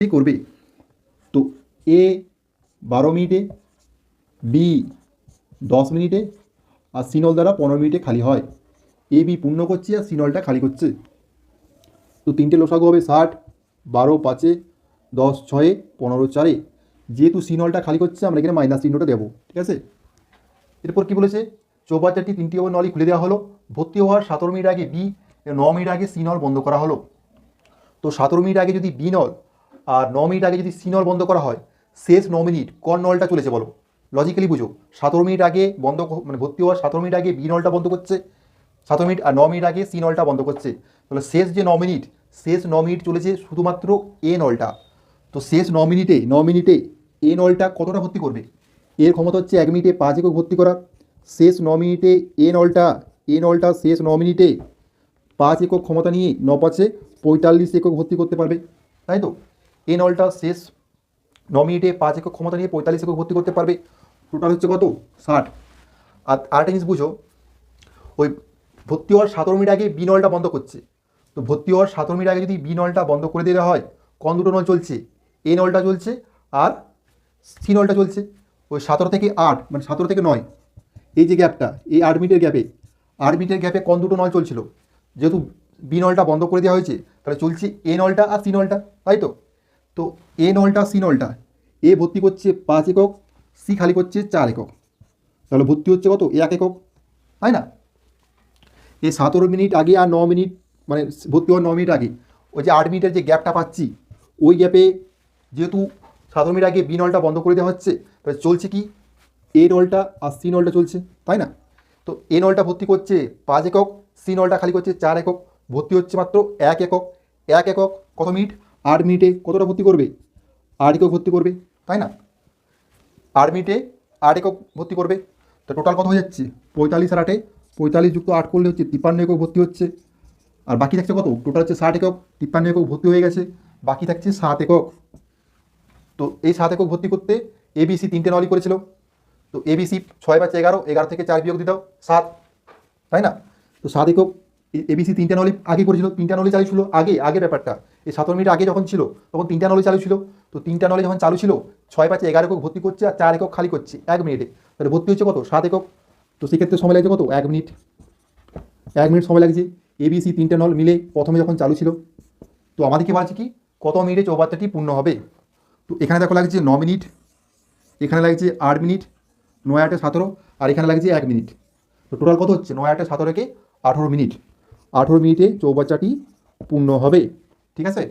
কি করবে? তো এ বারো মিনিটে বি দশ মিনিটে আর সিনল দ্বারা পনেরো মিনিটে খালি হয়। এ বি পূর্ণ করছে আর সিনলটা খালি করছে। তো তিনটে লোসাগু হবে ষাট, বারো পাঁচে, দশ ছয়ে, পনেরো চারে। যেহেতু সিনলটা খালি করছে, আমরা এখানে মাইনাস চিহ্নটা দেবো, ঠিক আছে? এরপর কি বলেছে? চৌবাচ্চাটি তিনটি ওভার নলই খুলে দেওয়া হলো। ভর্তি হওয়ার সতেরো মিনিট আগে বি ন মিনিট আগে সি নল বন্ধ করা হলো। তো সতেরো মিনিট আগে যদি বি নল আর ন মিনিট আগে যদি সি নল বন্ধ করা হয়, শেষ ন মিনিট কোন নলটা চলেছে বলো। লজিক্যালি বুঝো, সতেরো মিনিট আগে বন্ধ মানে ভর্তি হওয়ার সতেরো মিনিট আগে বি নলটা বন্ধ করছে, সতেরো মিনিট আর ন মিনিট আগে সি নলটা বন্ধ করছে। তাহলে শেষ যে ন মিনিট, শেষ ন মিনিট চলেছে শুধুমাত্র এ নলটা। তো শেষ ন মিনিটে ন মিনিটে এ নলটা কতটা ভর্তি করবে? এর ক্ষমতা হচ্ছে এক মিনিটে পাঁচ একক ভর্তি করা। শেষ ন মিনিটে এ নলটা এ নলটা শেষ ন মিনিটে পাঁচ একক ক্ষমতা নিয়ে ন পাঁচে পঁয়তাল্লিশ একক ভর্তি করতে পারবে। তাই তো? এ নলটা শেষ। ন মিনিটে পাঁচ একক ক্ষমতা নিয়ে পঁয়তাল্লিশ একক ভর্তি করতে পারবে। টোটাল হচ্ছে কত? ষাট। আর আরেকটা জিনিস বুঝো, ওই ভর্তি হওয়ার সতেরো মিনিট আগে বি নলটা বন্ধ করছে। তো ভর্তি হওয়ার সতেরো মিনিট আগে যদি বি নলটা বন্ধ করে দেওয়া হয়, কোন দুটো নল চলছে? এ নলটা চলছে আর সি নলটা চলছে। ওই সতেরো থেকে আট মানে সতেরো থেকে নয়। এই যে গ্যাপটা এই আট মিনিটের গ্যাপে আট মিনিটের গ্যাপে কোন দুটো নল চলছিল? যেহেতু বি নলটা বন্ধ করে দেওয়া হয়েছে, তাহলে চলছে এ নলটা আর সি নলটা তাই তো? তো এ নলটা, সি নলটা, এ ভর্তি করছে পাঁচ একক, সি খালি করছে চার একক। তাহলে ভর্তি হচ্ছে কত? এক একক, তাই না? এই সতেরো মিনিট আগে আর ন মিনিট মানে ভর্তি হওয়ার ন মিনিট আগে, ওই যে আট মিনিটের যে গ্যাপটা পাচ্ছি, ওই গ্যাপে যেহেতু সতেরো মিনিট আগে বি নলটা বন্ধ করে দেওয়া হচ্ছে, তাহলে চলছে কি? এ নলটা আর সি নলটা চলছে, তাই না? তো এ নলটা ভর্তি করছে পাঁচ একক, সি নলটা খালি করছে চার একক, ভর্তি হচ্ছে মাত্র এক একক। এক একক কত মিনিট? আট মিনিটে কতটা ভর্তি করবে? আট একক ভর্তি করবে, তাই না? আট মিনিটে আট একক ভর্তি করবে, তো টোটাল কত হয়ে যাচ্ছে? পঁয়তাল্লিশ আর আটে, পঁয়তাল্লিশ যুক্ত আট করলে হচ্ছে তিপ্পান্ন একক ভর্তি হচ্ছে। আর বাকি থাকছে কত? টোটাল হচ্ছে ষাট একক, তিপ্পান্ন একক ভর্তি হয়ে গেছে। বাকি থাকছে সাত একক। তো এই সাত একক ভর্তি করতে এবিসি তিনটে নলই করেছিল। তো এবিসি ছয় পাঁচ এগারো এগারো থেকে চার বিয়োগ দিতাও সাত, তাই না? তো সাত একক এবিসি তিনটে নলি আগে করেছিল, তিনটা নলি চালু ছিল আগে, আগের ব্যাপারটা। এই সতেরো মিনিট আগে যখন ছিল, তখন তিনটা নলি চালু ছিল। তো তিনটা নলি যখন চালু ছিল, ছয় পাঁচে এগারো একক ভর্তি করছে আর চার একক খালি করছে এক মিনিটে। তাহলে ভর্তি হচ্ছে কত? সাত একক। তো সেক্ষেত্রে সময় লাগছে কত? এক মিনিট। এক মিনিট সময় লাগছে। এবিসি তিনটে নল মিলে প্রথমে যখন চালু ছিল, তো আমাদেরকে বলছে কি, কত মিনিটে চৌবাচ্চাটি পূর্ণ হবে? তো এখানে দেখো লাগছে ন মিনিট, এখানে লাগছে আট মিনিট, নয় আটে সতেরো, আর এখানে লাগছে এক মিনিট। তো টোটাল কত হচ্ছে? নয় আটে সতেরোকে আঠেরো মিনিট। আঠেরো মিনিটে চৌবাচ্চাটি পূর্ণ হবে। ঠিক আছে?